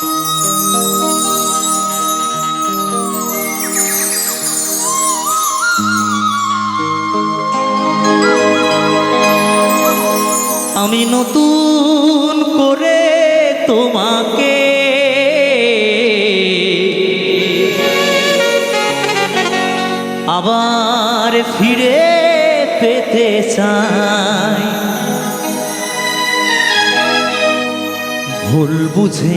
আমি নতুন করে তোমাকে আবার ফিরে পেতে চাই। ভুল বুঝে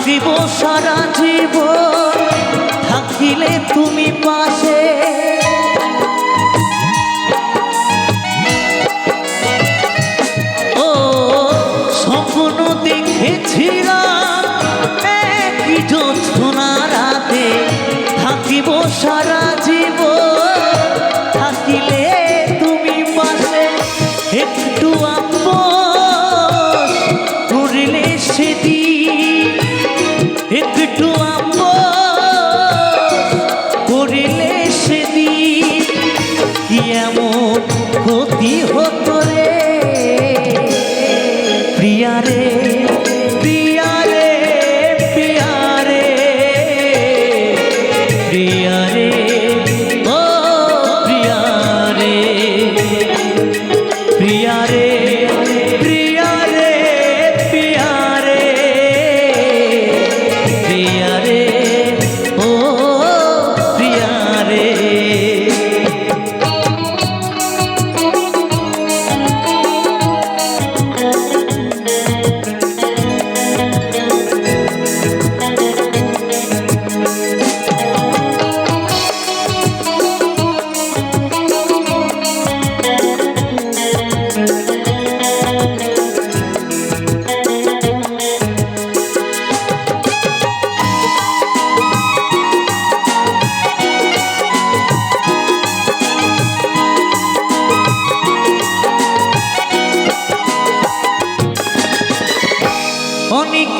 থাকিব সারা জীবন থাকিলে তুমি পাশে। ও স্বপ্ন দেখেছিলাম একই জোছনা রাতে থাকিব সারা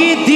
Многие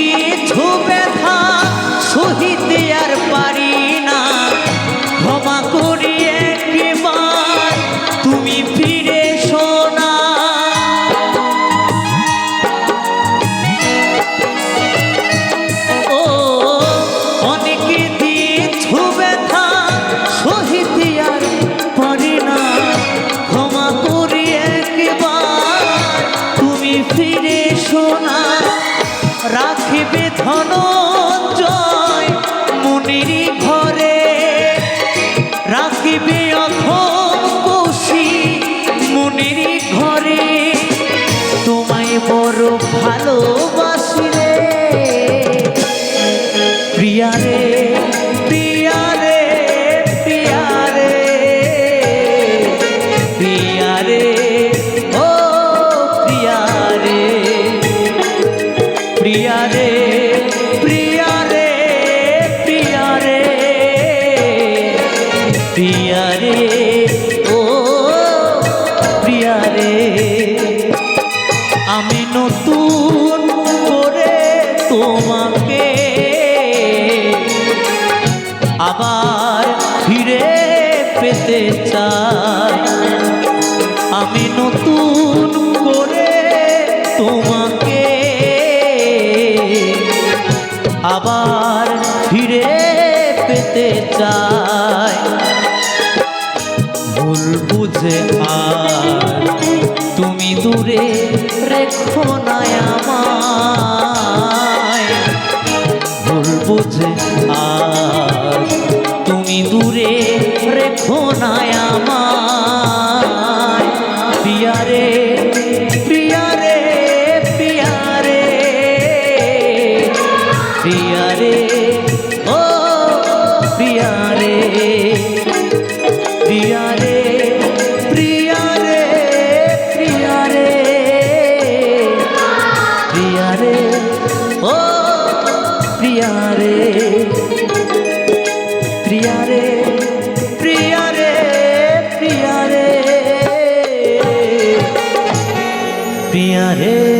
বড় ভালোবাসি রে। প্রিয়া রে প্রিয়া রে প্রিয়া রে। প্রিয়া রে, ও প্রিয়া রে। প্রিয়া রে তোমাকে আবার ফিরে পেতে চাই। আমি নতুন করে তোমাকে আবার ফিরে পেতে চাই। ভুল বুঝে আর তুমি দূরে রেখো না ভুল বুঝে আর। তুমি দূরে রেখো না আমায়। পিয়ারে পিয়ারে পিয়ারে। প্রিয়া রে প্রিয়া রে ও প্রিয়া রে